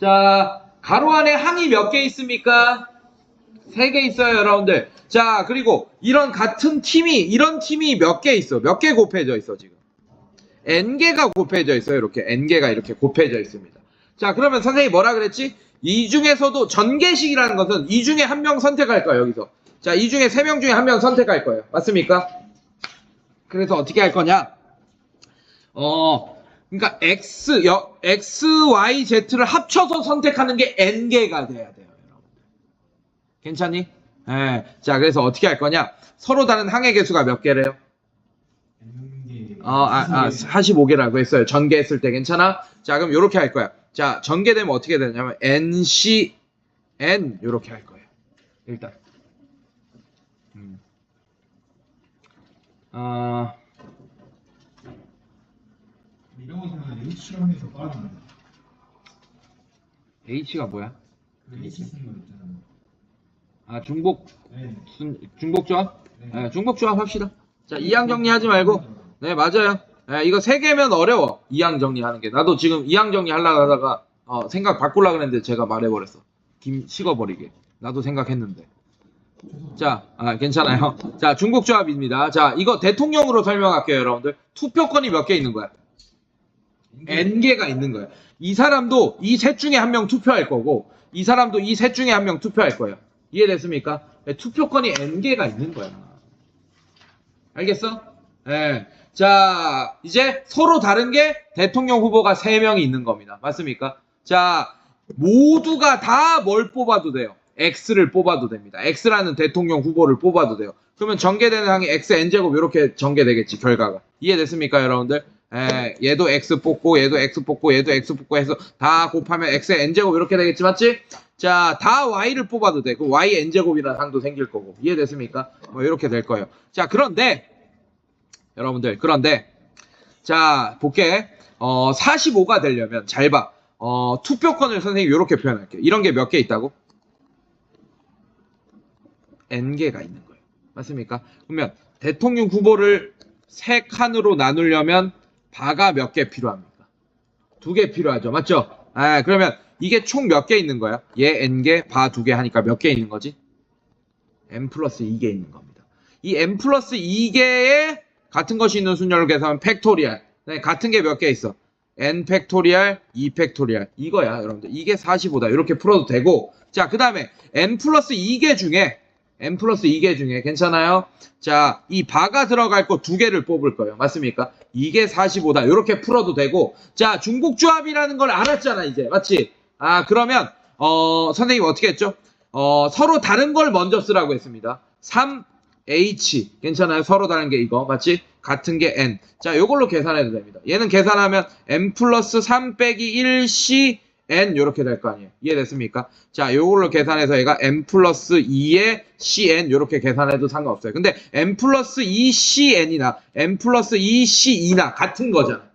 자, 가로 안에 항이 몇 개 있습니까? 세 개 있어요, 여러분들. 자, 그리고 이런 같은 팀이, 이런 팀이 몇 개 있어? 몇 개 곱해져 있어, 지금? n개가 곱해져 있어요, 이렇게. n개가 이렇게 곱해져 있습니다. 자, 그러면 선생님이 뭐라 그랬지? 이 중에서도 전개식이라는 것은 이 중에 한 명 선택할 거예요, 여기서. 자, 이 중에 세 명 중에 한 명 선택할 거예요. 맞습니까? 그래서 어떻게 할 거냐? 어, 그러니까 x, 여, x, y, z를 합쳐서 선택하는 게 n개가 돼야 돼요, 여러분. 괜찮니? 예. 자, 그래서 어떻게 할 거냐? 서로 다른 항의 개수가 몇 개래요? 어, 아, 아, 45개라고 했어요. 전개했을 때 괜찮아? 자, 그럼 이렇게 할 거야. 자, 전개되면 어떻게 되냐면 nc n 이렇게 할 거예요. 일단. 음. 아, 이런 거 생각하면 게더 빠르잖아. h가 뭐야? 그 H 쓰는 거 있잖아. 아, 중복 네. 순- 중복 조합? 네. 네, 중복 조합 합시다. 자, 이항 정리하지 말고. 네, 맞아요. 네, 이거 세 개면 어려워. 이항 정리하는 게. 나도 지금 이항 정리 하려고 하다가 어, 생각 바꾸려고 했는데 제가 말해버렸어. 김 식어버리게. 나도 생각했는데. 자, 아, 괜찮아요. 자, 중복조합입니다. 자, 이거 대통령으로 설명할게요, 여러분들. 투표권이 몇 개 있는 거야? N개가 있는 거야. 이 사람도 이 셋 중에 한 명 투표할 거고, 이 사람도 이 셋 중에 한 명 투표할 거예요. 이해됐습니까? 네, 투표권이 N개가 있는 거야. 알겠어? 예. 자, 이제 서로 다른 게 대통령 후보가 3명이 있는 겁니다. 맞습니까? 자, 모두가 다 뭘 뽑아도 돼요. X를 뽑아도 됩니다. X라는 대통령 후보를 뽑아도 돼요. 그러면 전개되는 항이 X N제곱 이렇게 전개되겠지, 결과가. 이해됐습니까, 여러분들? 예, 얘도 X 뽑고, 얘도 X 뽑고, 얘도 X 뽑고 해서 다 곱하면 X의 N제곱 이렇게 되겠지, 맞지? 자, 다 Y를 뽑아도 돼. 그 Y N제곱이라는 항도 생길 거고. 이해됐습니까? 뭐, 이렇게 될 거예요. 자, 그런데, 여러분들, 그런데, 자, 볼게. 어, 45가 되려면, 잘 봐. 어, 투표권을 선생님이 이렇게 표현할게요. 이런 게 몇 개 있다고? N개가 있는 거예요. 맞습니까? 그러면, 대통령 후보를 세 칸으로 나누려면, 바가 몇 개 필요합니까? 두 개 필요하죠. 맞죠? 아, 그러면, 이게 총 몇 개 있는 거야? 얘 N개, 바 두 개 하니까 몇 개 있는 거지? n 플러스 2개 있는 겁니다. 이 n 플러스 2개에 같은 것이 있는 순열을 계산하면 팩토리얼. 네, 같은 게 몇 개 있어? n 팩토리얼, 2 팩토리얼. 이거야, 여러분들. 이게 45다. 이렇게 풀어도 되고. 자, 그 다음에 n 플러스 2개 중에 n 플러스 2개 중에 괜찮아요? 자, 이 바가 들어갈 거 두 개를 뽑을 거예요. 맞습니까? 이게 45다. 이렇게 풀어도 되고. 자, 중복 조합이라는 걸 알았잖아, 이제. 맞지? 아, 그러면, 어, 선생님 어떻게 했죠? 어, 서로 다른 걸 먼저 쓰라고 했습니다. 3H. 괜찮아요? 서로 다른 게 이거. 맞지? 같은 게 N. 자, 요걸로 계산해도 됩니다. 얘는 계산하면 N 플러스 3 빼기 1C N 요렇게 될 거 아니에요. 이해됐습니까? 자, 요걸로 계산해서 얘가 N 플러스 2에 CN 요렇게 계산해도 상관없어요. 근데 N 플러스 2CN이나 N 플러스 2C2나 같은 거잖아.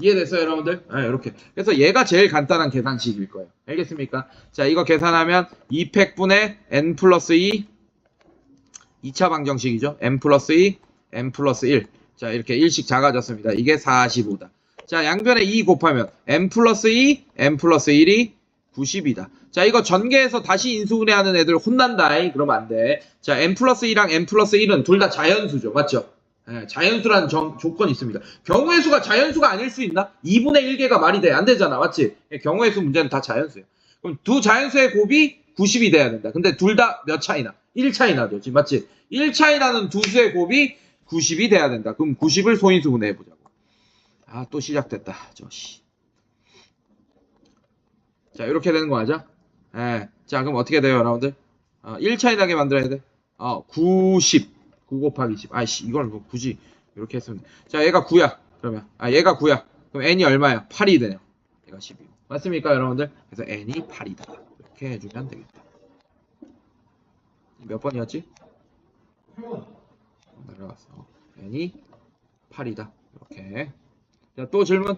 이해됐어요, 여러분들? 네, 이렇게. 그래서 얘가 제일 간단한 계산식일 거예요. 알겠습니까? 자, 이거 계산하면 2팩분의 n 플러스 2, 2차 방정식이죠. n 플러스 2, n 플러스 1. 자, 이렇게 1씩 작아졌습니다. 이게 45다. 자, 양변에 2 곱하면 n 플러스 2, n 플러스 1이 90이다. 자, 이거 전개해서 다시 인수분해하는 애들 혼난다. 이 그러면 안 돼. 자, n 플러스 2랑 n 플러스 1은 둘 다 자연수죠. 맞죠? 예, 자연수라는 정- 조건이 있습니다. 경우의 수가 자연수가 아닐 수 있나? 2분의 1개가 말이 돼. 안 되잖아. 맞지? 예, 경우의 수 문제는 다 자연수예요. 그럼 두 자연수의 곱이 90이 돼야 된다. 근데 둘 다 몇 차이나? 1 차이나 되지. 맞지? 1 차이나는 두 수의 곱이 90이 돼야 된다. 그럼 90을 소인수 분해해 보자고. 아, 또 시작됐다. 저 씨. 자, 이렇게 되는 거 맞아? 예. 자, 그럼 어떻게 돼요, 여러분들? 어, 1 차이 나게 만들어야 돼. 어, 90. 9 곱하기 10. 아이씨, 이걸 뭐 굳이 이렇게 했으면 돼. 자, 얘가 9야. 그러면. 아, 얘가 9야. 그럼 n이 얼마야? 8이 되네요. 얘가 12. 맞습니까, 여러분들? 그래서 n이 8이다. 이렇게 해주면 되겠다. 몇 번이었지? 내려갔어. n이 8이다. 이렇게. 자, 또 질문?